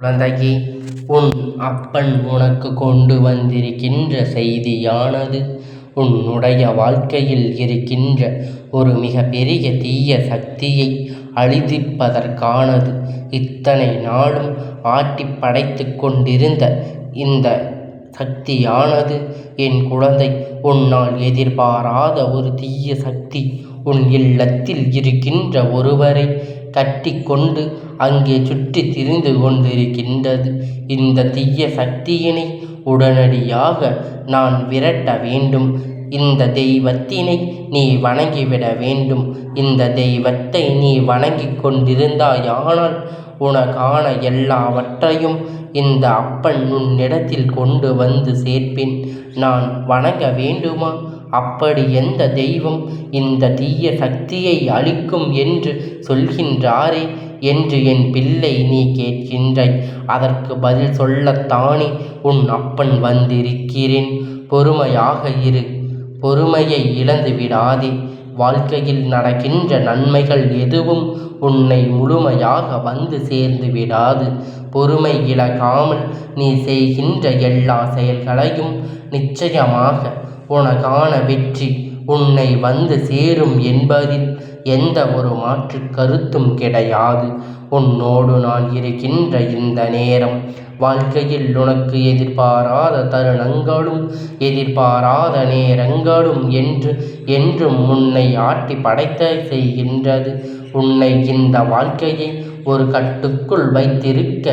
குழந்தையே உன் அப்பன் உனக்கு கொண்டு வந்திருக்கின்ற செய்தியானது உன்னுடைய வாழ்க்கையில் இருக்கின்ற ஒரு மிகப்பெரிய தீய சக்தியை அழிதிப்பதற்கானது. இத்தனை நாளும் ஆட்டி படைத்து கொண்டிருந்த இந்த சக்தியானது என் குழந்தை உன்னால் எதிர்பாராத ஒரு தீய சக்தி உன் இல்லத்தில் இருக்கின்ற ஒருவரை கட்டி கொண்டு அங்கே சுற்றி திரிந்து கொண்டிருக்கின்றது. இந்த தீய சக்தியினை உடனடியாக நான் விரட்ட வேண்டும். இந்த தெய்வத்தினை நீ வணங்கிவிட வேண்டும். இந்த தெய்வத்தை நீ வணங்கி கொண்டிருந்தாயானால் உனக்கான எல்லாவற்றையும் இந்த அப்பன் உன்னிடத்தில் கொண்டு வந்து சேர்ப்பேன். நான் வணங்க வேண்டுமா? அப்படி எந்த தெய்வம் இந்த தீய சக்தியை அளிக்கும் என்று சொல்கின்றாரே என்று என் பிள்ளை நீ கேட்கின்றாய். அதற்கு பதில் சொல்லத்தானே உன் அப்பன் வந்திருக்கிறேன். பொறுமையாக இரு. பொறுமையை இழந்து விடாதே. வாழ்க்கையில் நடக்கின்ற நன்மைகள் எதுவும் உன்னை முழுமையாக வந்து சேர்ந்து விடாது. பொறுமை இழக்காமல் நீ செய்கின்ற எல்லா செயல்களையும் நிச்சயமாக உனக்கான வெற்றி உன்னை வந்து சேரும் என்பதில் எந்த ஒரு மாற்று கருத்தும் கிடையாது. உன்னோடு நான் இருக்கின்ற இந்த நேரம் வாழ்க்கையில் உனக்கு எதிர்பாராத தருணங்களும் எதிர்பாராத நேரங்களும் என்று என்றும் உன்னை ஆட்டி படைத்த செய்கின்றது. உன்னை இந்த வாழ்க்கையை ஒரு கட்டுக்குள் வைத்திருக்க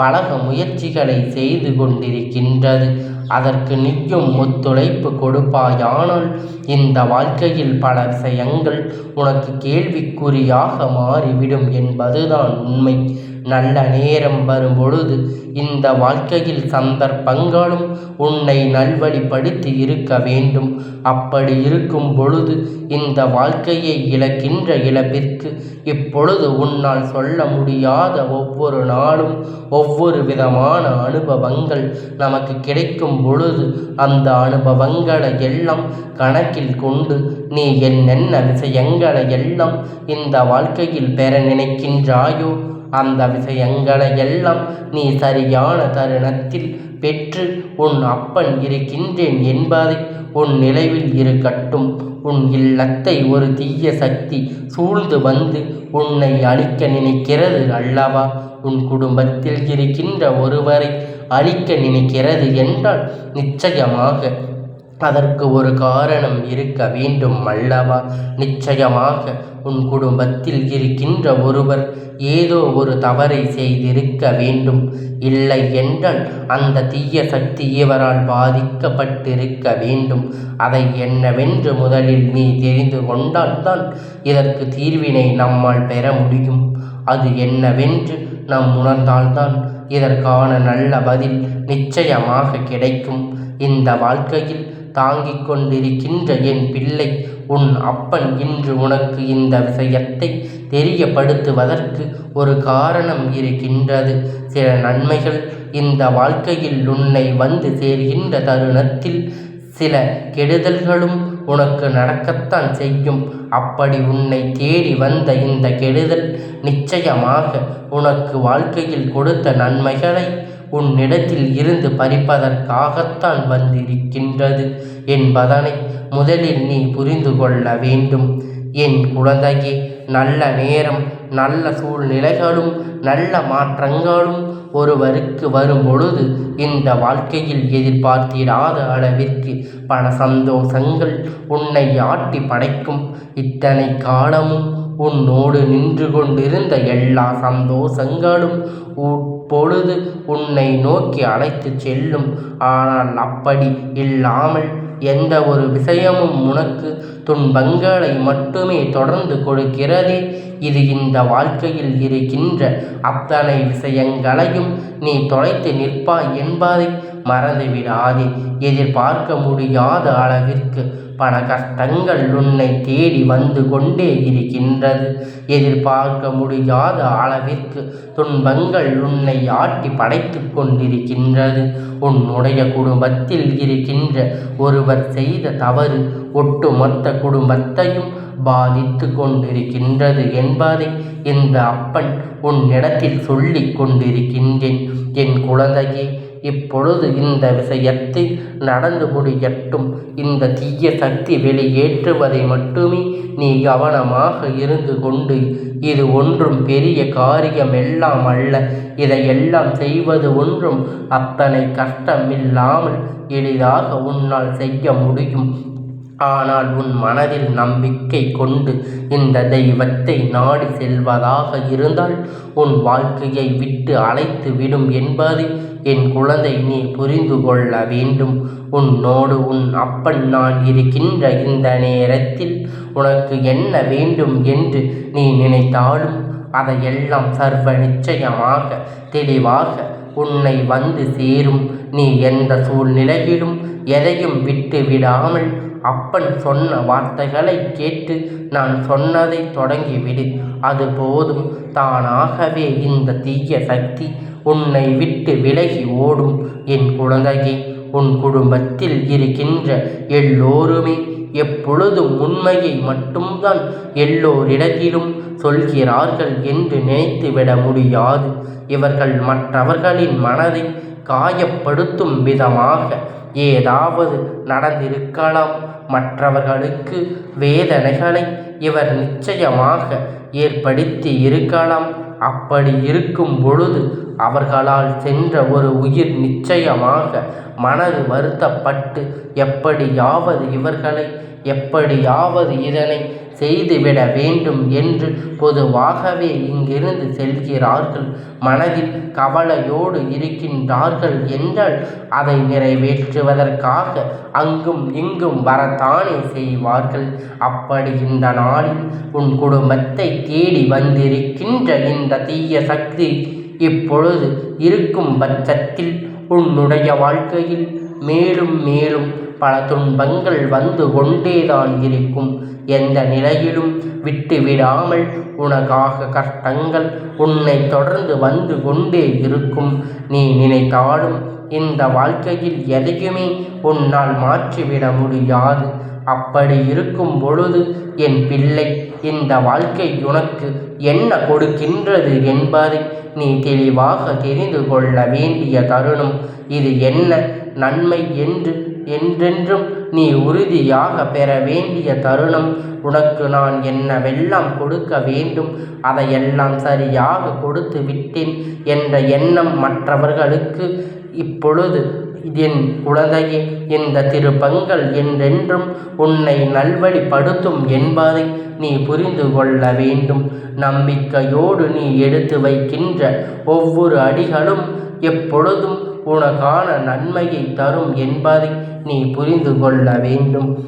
பழக முயற்சிகளை செய்து கொண்டிருக்கின்றது. அதற்கு நீயும் ஒத்துழைப்பு கொடுப்பாயானால் இந்த வாழ்க்கையில் பல விஷயங்கள் உனக்கு கேள்விக்குறியாக மாறிவிடும் என்பதுதான் உண்மை. நல்ல நேரம் வரும்பொழுது இந்த வாழ்க்கையில் சந்தர்ப்பங்களும் உன்னை நல்வழிப்படுத்தி இருக்க வேண்டும். அப்படி இருக்கும் பொழுது இந்த வாழ்க்கையை இழக்கின்ற இழப்பிற்கு இப்பொழுது உன்னால் சொல்ல முடியாத ஒவ்வொரு நாளும் ஒவ்வொரு விதமான அனுபவங்கள் நமக்கு கிடைக்கும் பொழுது அந்த அனுபவங்களை எல்லாம் கணக்கில் கொண்டு நீ என்னென்ன விஷயங்களை எல்லாம் இந்த வாழ்க்கையில் பெற நினைக்கின்றாயோ அந்த விஷயங்களை எல்லாம் நீ சரியான தருணத்தில் பெற்று உன் அப்பன் இருக்கின்றேன் என்பதை உன் நினைவில் இருக்கட்டும். உன் இல்லத்தை ஒரு தீய சக்தி சூழ்ந்து வந்து உன்னை அழிக்க நினைக்கிறது அல்லவா? உன் குடும்பத்தில் இருக்கின்ற ஒருவரை அழிக்க நினைக்கிறது என்றால் நிச்சயமாக அதற்கு ஒரு காரணம் இருக்க வேண்டும் அல்லவா? நிச்சயமாக உன் குடும்பத்தில் இருக்கின்ற ஒருவர் ஏதோ ஒரு தவறை செய்திருக்க வேண்டும். இல்லை என்றால் அந்த தீய சக்தி இவரால் பாதிக்கப்பட்டிருக்க வேண்டும். அதை என்னவென்று முதலில் நீ தெரிந்து கொண்டால்தான் இதற்கு தீர்வினை நம்மால் பெற முடியும். அது என்னவென்று நாம் உணர்ந்தால்தான் இதற்கான நல்ல பதில் நிச்சயமாக கிடைக்கும். இந்த வாழ்க்கையில் தாங்கிக் கொண்டிருக்கின்ற என் பிள்ளை உன் அப்பன் இன்று உனக்கு இந்த விஷயத்தை தெரியப்படுத்துவதற்கு ஒரு காரணம் இருக்கின்றது. சில நன்மைகள் இந்த வாழ்க்கையில் உன்னை வந்து சேர்கின்ற தருணத்தில் சில கெடுதல்களும் உனக்கு நடக்கத்தான் செய்யும். அப்படி உன்னை தேடி வந்த இந்த கெடுதல் நிச்சயமாக உனக்கு வாழ்க்கையில் கொடுத்த நன்மைகளை உன்னிடத்தில் இருந்து பறிப்பதற்காகத்தான் வந்திருக்கின்றது என்பதனை முதலில் நீ புரிந்து கொள்ள வேண்டும். என் குழந்தையே நல்ல நேரம் நல்ல சூழ்நிலைகளும் நல்ல மாற்றங்களும் ஒருவருக்கு வரும் பொழுது இந்த வாழ்க்கையில் எதிர்பார்த்திடாத அளவிற்கு பல சந்தோஷங்கள் உன்னை ஆட்டி படைக்கும். இத்தனை காலமும் உன்னோடு நின்று கொண்டிருந்த எல்லா சந்தோஷங்களும் பொழுது உன்னை நோக்கி அழைத்து செல்லும். ஆனால் அப்படி இல்லாமல் எந்த ஒரு விஷயமும் உனக்கு துன்பங்களை மட்டுமே தொடர்ந்து கொடுக்கிறதே. இது இந்த வாழ்க்கையில் இருக்கின்ற அத்தனை விஷயங்களையும் நீ தொலைத்து நிற்பாய் என்பதை மறந்துவிடாதே எதிர்பார்க்க முடியாத அளவிற்கு பல கஷ்டங்கள் உன்னை தேடி வந்து கொண்டே இருக்கின்றது. எதிர்பார்க்க முடியாத அளவிற்கு துன்பங்கள் உன்னை ஆட்டி படைத்து கொண்டிருக்கின்றது. உன்னுடைய குடும்பத்தில் இருக்கின்ற ஒருவர் செய்த தவறு ஒட்டுமொத்த குடும்பத்தையும் பாதித்து கொண்டிருக்கின்றது என்பதை இந்த அப்பன் உன்னிடத்தில் சொல்லி கொண்டிருக்கின்றேன். என் குழந்தையே இப்பொழுது இந்த விஷயத்தில் நடந்து முடியட்டும். இந்த தீய சக்தி வெளியேற்றுவதை மட்டுமே நீ கவனமாக இருந்து கொண்டு. இது ஒன்றும் பெரிய காரியம் எல்லாம் அல்ல. இதையெல்லாம் செய்வது ஒன்றும் அத்தனை கஷ்டமில்லாமல் எளிதாக உன்னால் செய்ய முடியும். ஆனால் உன் மனதில் நம்பிக்கை கொண்டு இந்த தெய்வத்தை நாடி செல்வதாக இருந்தால் உன் வாழ்க்கையை விட்டு அழைத்து விடும் என்பதை என் குழந்தை நீ புரிந்து கொள்ள வேண்டும். உன்னோடு உன் அப்பன் நான் இருக்கின்ற இந்த நேரத்தில் உனக்கு என்ன வேண்டும் என்று நீ நினைத்தாலும் அதையெல்லாம் சர்வ நிச்சயமாக தெளிவாக உன்னை வந்து சேரும். நீ எந்த சூழ்நிலையிலும் எதையும் விட்டு விடாமல் அப்பன் சொன்ன வார்த்தைகளை கேட்டு நான் சொன்னதை தொடங்கிவிடு. அது போதும். தானாகவே இந்த தீய சக்தி உன்னை விட்டு விலகி ஓடும். என் குழந்தையே உன் குடும்பத்தில் இருக்கின்ற எல்லோருமே எப்பொழுதும் உண்மையை மட்டும்தான் எல்லோரிடத்திலும் சொல்கிறார்கள் என்று நினைத்துவிட முடியாது. இவர்கள் மற்றவர்களின் மனதை காயப்படுத்தும் விதமாக ஏதாவது நடந்திருக்கலாம். மற்றவர்களுக்கு வேதனைகளை இவர் நிச்சயமாக ஏற்படுத்தி இருக்கலாம். அப்படி இருக்கும் பொழுது அவர்களால் சென்ற ஒரு உயிர் நிச்சயமாக மனது வருத்தப்பட்டு எப்படியாவது இவர்களை எப்படியாவது இதனை செய்துவிட வேண்டும் என்று பொதுவாகவே இங்கிருந்து செல்கிறார்கள். மனதில் கவலையோடு இருக்கின்றார்கள் என்றால் அதை நிறைவேற்றுவதற்காக அங்கும் இங்கும் வரத்தானே செய்வார்கள். அப்படி இந்த நாளில் உன் குடும்பத்தை தேடி வந்திருக்கின்ற இந்த தீய சக்தி இப்பொழுது இருக்கும் பட்சத்தில் உன்னுடைய வாழ்க்கையில் மேலும் மேலும் பல துன்பங்கள் வந்து கொண்டேதான் இருக்கும். எந்த நிலையிலும் விட்டு விடாமல் உனக்காக கஷ்டங்கள் உன்னை தொடர்ந்து வந்து கொண்டே இருக்கும். நீ நினைத்தாலும் இந்த வாழ்க்கையில் எதையுமே உன்னால் மாற்றிவிட முடியாது. அப்படி இருக்கும் பொழுது என் பிள்ளை இந்த வாழ்க்கை உனக்கு என்ன கொடுக்கின்றது என்பதை நீ தெளிவாக தெரிந்து கொள்ள வேண்டிய தருணம். இது என்ன நன்மை என்று என்றென்றும் நீ உறுதியாக பெற வேண்டிய தருணம். உனக்கு நான் என்னவெல்லாம் கொடுக்க வேண்டும் அதையெல்லாம் சரியாக கொடுத்து விட்டேன் என்ற எண்ணம் மற்றவர்களுக்கு இப்பொழுது என் குழந்தையே இந்த திருப்பங்கள் என்றென்றும் உன்னை நல்வழிப்படுத்தும் என்பதை நீ புரிந்து கொள்ள வேண்டும். நம்பிக்கையோடு நீ எடுத்து வைக்கின்ற ஒவ்வொரு அடிகளும் எப்பொழுதும் உனக்கான நன்மையை தரும் என்பதை நீ புரிந்து கொள்ள வேண்டும்.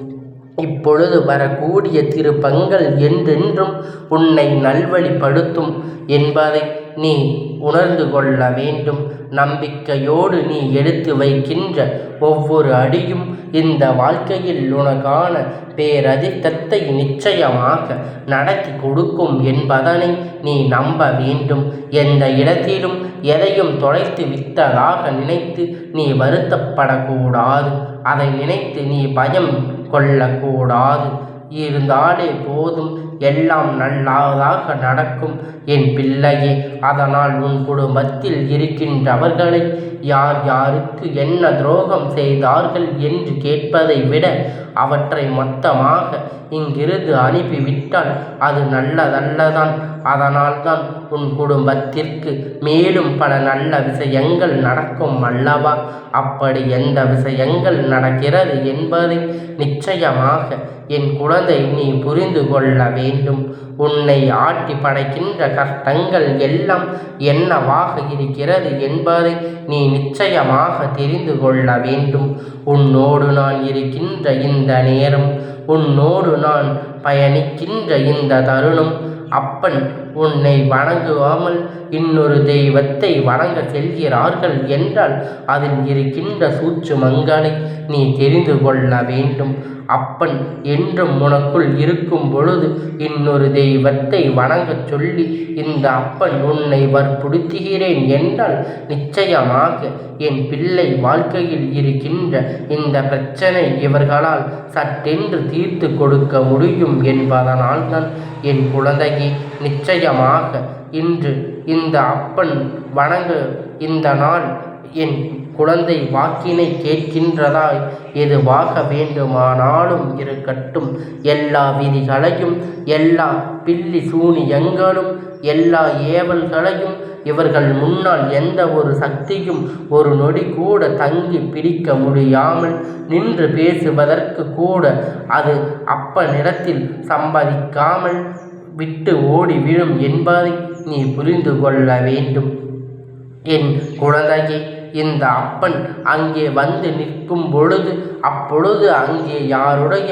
இப்பொழுது வரக்கூடிய திருப்பங்கள் என்றென்றும் உன்னை நல்வழிப்படுத்தும் என்பதை நீ உணர்ந்து கொள்ள வேண்டும். நம்பிக்கையோடு நீ எடுத்து வைக்கின்ற ஒவ்வொரு அடியும் இந்த வாழ்க்கையில் உனக்கான பேரதித்தத்தை நிச்சயமாக நடத்தி கொடுக்கும் என்பதனை நீ நம்ப வேண்டும். எந்த இடத்திலும் எதையும் தொலைத்து விட்டதாக நினைத்து நீ வருத்தப்படக்கூடாது. அதை நினைத்து நீ பயம் கொள்ளக்கூடாது. இருந்தாலே போதும் எல்லாம் நல்லதாக நடக்கும். என் பிள்ளையே அதனால் உன் குடும்பத்தில் இருக்கின்றவர்களை யார் யாருக்கு என்ன துரோகம் செய்தார்கள் என்று கேட்பதை விட அவற்றை மொத்தமாக இங்கிருந்து அனுப்பிவிட்டால் அது நல்லதல்லதான். அதனால்தான் உன் குடும்பத்திற்கு மேலும் பல நல்ல விஷயங்கள் நடக்கும் அல்லவா? அப்படி எந்த விஷயங்கள் நடக்கிறது என்பதை நிச்சயமாக என் குழந்தை நீ புரிந்து கொள்ள வேண்டும். உன்னை ஆட்டி படைக்கின்ற கஷ்டங்கள் எல்லாம் என்னவாக இருக்கிறது என்பதை நீ நிச்சயமாக தெரிந்து கொள்ள வேண்டும். உன்னோடு நான் இருக்கின்ற இந்த நேரம் உன்னோடு நான் பயணிக்கின்ற இந்த தருணம். அப்பன் உன்னை வணங்குவாமல் இன்னொரு தெய்வத்தை வணங்க செல்கிறார்கள் என்றால் அதில் இருக்கின்ற சூட்சுமங்களை நீ தெரிந்து கொள்ள வேண்டும். அப்பன் என்றும் உனக்குள் இருக்கும் பொழுது இன்னொரு தெய்வத்தை வணங்கச் சொல்லி இந்த அப்பன் உன்னை வற்புறுத்துகிறேன் என்றால் நிச்சயமாக என் பிள்ளை வாழ்க்கையில் இருக்கின்ற இந்த பிரச்சனை இவர்களால் சட்டென்று தீர்த்து கொடுக்க முடியும் என்பதனால்தான் என் குழந்தையை நிச்சயமாக இன்று இந்த அப்பன் வணங்க இந்த நாள் என் குழந்தை வாக்கினை கேட்கின்றதாய் எதுவாக வேண்டுமானாலும் இருக்கட்டும். எல்லா விதிகளையும் எல்லா பில்லி சூனியங்களும் எல்லா ஏவல்களையும் இவர்கள் முன்னால் எந்த ஒரு சக்தியும் ஒரு நொடி கூட தங்கி பிடிக்க முடியாமல் நின்று பேசுவதற்கு கூட அது அப்ப நிறத்தில் சம்பாதிக்காமல் விட்டு ஓடி விழும் என்பதை நீ புரிந்து கொள்ள வேண்டும். என் குழந்தையை இந்த அப்பன் அங்கே வந்து நிற்கும் பொழுது அப்பொழுது அங்கே யாருடைய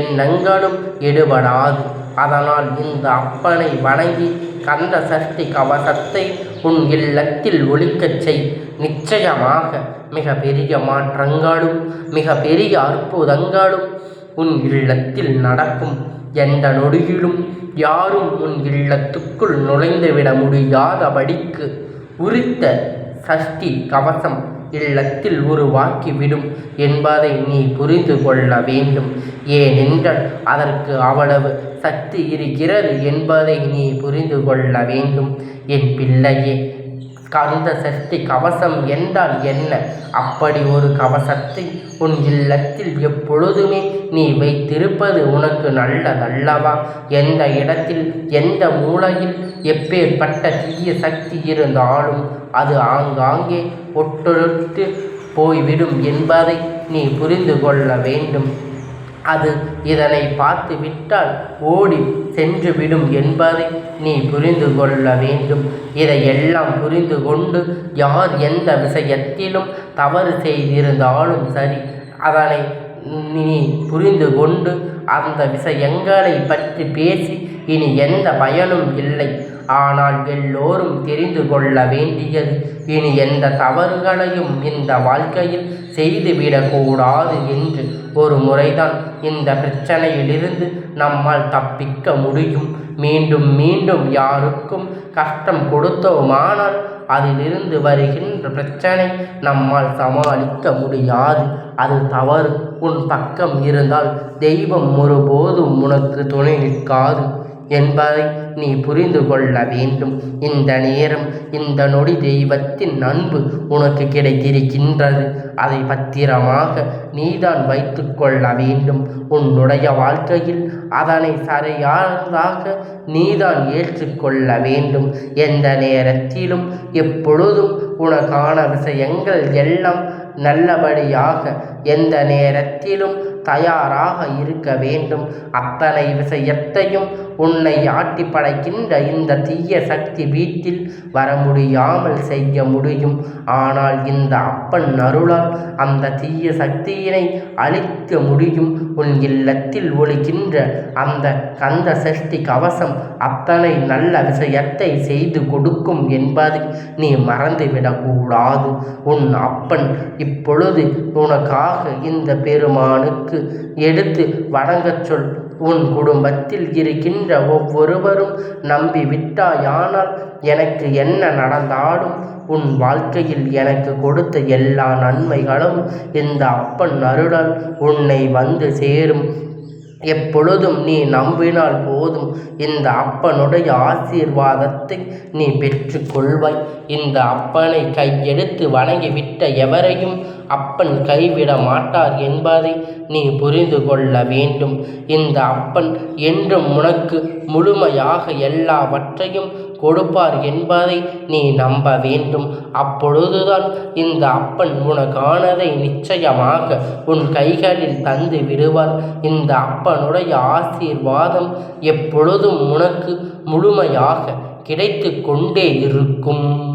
எண்ணங்களும் எடுபடாது. அதனால் இந்த அப்பனை வணங்கி கந்த சஷ்டி கவசத்தை உன் இல்லத்தில் ஒழிக்கச் செய். நிச்சயமாக மிக பெரிய மாற்றங்களும் மிக பெரிய அற்புதங்களும் உன் இல்லத்தில் நடக்கும். எந்த நொடியிலும் யாரும் உன் இல்லத்துக்குள் நுழைந்துவிட முடியாதபடிக்கு உரித்த சஷ்டி கவசம் இல்லத்தில் உருவாக்கிவிடும் என்பதை நீ புரிந்து கொள்ள வேண்டும். ஏனென்றால் அதற்கு அவ்வளவு சக்தி இருக்கிறது என்பதை நீ புரிந்து கொள்ள வேண்டும். என் பிள்ளையே கந்த சஷ்டி கவசம் என்றால் என்ன? அப்படி ஒரு கவசத்தை உன் இல்லத்தில் எப்பொழுதுமே நீ வைத்திருப்பது உனக்கு நல்லதல்லவா? எந்த இடத்தில் எந்த மூலையில் எப்பேற்பட்ட தீய சக்தி இருந்தாலும் அது ஆங்காங்கே ஒட்டொழுத்து போய்விடும் என்பதை நீ புரிந்து கொள்ள வேண்டும். அது இதனை பார்த்து விட்டால் ஓடி சென்றுவிடும் என்பதை நீ புரிந்து கொள்ள வேண்டும். இதையெல்லாம் புரிந்து கொண்டு யார் எந்த விஷயத்திலும் தவறு செய்திருந்தாலும் சரி அதனை நீ புரிந்து கொண்டு அந்த விஷயங்களை பற்றி பேசி இனி எந்த பயனும் இல்லை. ஆனால் எல்லோரும் தெரிந்து கொள்ள வேண்டியது இனி எந்த தவறுகளையும் இந்த வாழ்க்கையில் செய்துவிடக்கூடாது என்று ஒரு முறைதான் இந்த பிரச்சனையிலிருந்து நம்மால் தப்பிக்க முடியும். மீண்டும் மீண்டும் யாருக்கும் கஷ்டம் கொடுத்தோமானால் அதிலிருந்து வருகின்ற பிரச்சனை நம்மால் சமாளிக்க முடியாது. அது தவறு. உன் பக்கம் இருந்தால் தெய்வம் ஒருபோதும் உனக்கு துணை நிற்காது. என்பதை நீ புரிந்து கொள்ள வேண்டும். இந்த நேரம் இந்த நொடி தெய்வத்தின் அன்பு உனக்கு கிடைத்திருக்கின்றது. அதை பத்திரமாக நீதான் வைத்து கொள்ள வேண்டும். உன்னுடைய வாழ்க்கையில் அதனை சரியானதாக நீதான் ஏற்றுக்கொள்ள வேண்டும். எந்த நேரத்திலும் எப்பொழுதும் உனக்கான விஷயங்கள் எல்லாம் நல்லபடியாக எந்த நேரத்திலும் தயாராக இருக்க வேண்டும். அத்தனை விஷயத்தையும் உன்னை ஆட்டி படைக்கின்ற இந்த தீய சக்தி வீட்டில் வர முடியாமல் செய்ய முடியும். ஆனால் இந்த அப்பன் அருளால் அந்த தீய சக்தியினை அழிக்க முடியும். உன் இல்லத்தில் ஒழிக்கின்ற அந்த கந்த சஷ்டி கவசம் அத்தனை நல்ல விஷயத்தை செய்து கொடுக்கும் என்பதை நீ மறந்துவிடக்கூடாது. உன் அப்பன் இப்பொழுது உனக்காக இந்த பெருமானுக்கு எடுத்து வணங்கச் சொல். உன் குடும்பத்தில் இருக்கின்ற ஒவ்வொருவரும் நம்பி விட்டாயானால் எனக்கு என்ன நடந்தாலும் உன் வாழ்க்கையில் எனக்கு கொடுத்த எல்லா நன்மைகளும் இந்த அப்பன் அருளால் உன்னை வந்து சேரும். எப்பொழுதும் நீ நம்பினால் போதும். இந்த அப்பனுடைய ஆசீர்வாதத்தை நீ பெற்றுக்கொள்வாய். இந்த அப்பனை கையெடுத்து வணங்கிவிட்ட எவரையும் அப்பன் கைவிட மாட்டார் என்பதை நீ புரிந்து கொள்ள வேண்டும். இந்த அப்பன் என்றும் உனக்கு முழுமையாக எல்லாவற்றையும் கொடுப்பார் என்பதை நீ நம்ப வேண்டும். அப்பொழுதுதான் இந்த அப்பன் உனக்கானதை நிச்சயமாக உன் கைகளில் தந்து விடுவார். இந்த அப்பனுடைய ஆசீர்வாதம் எப்பொழுதும் உனக்கு முழுமையாக கிடைத்து கொண்டே இருக்கும்.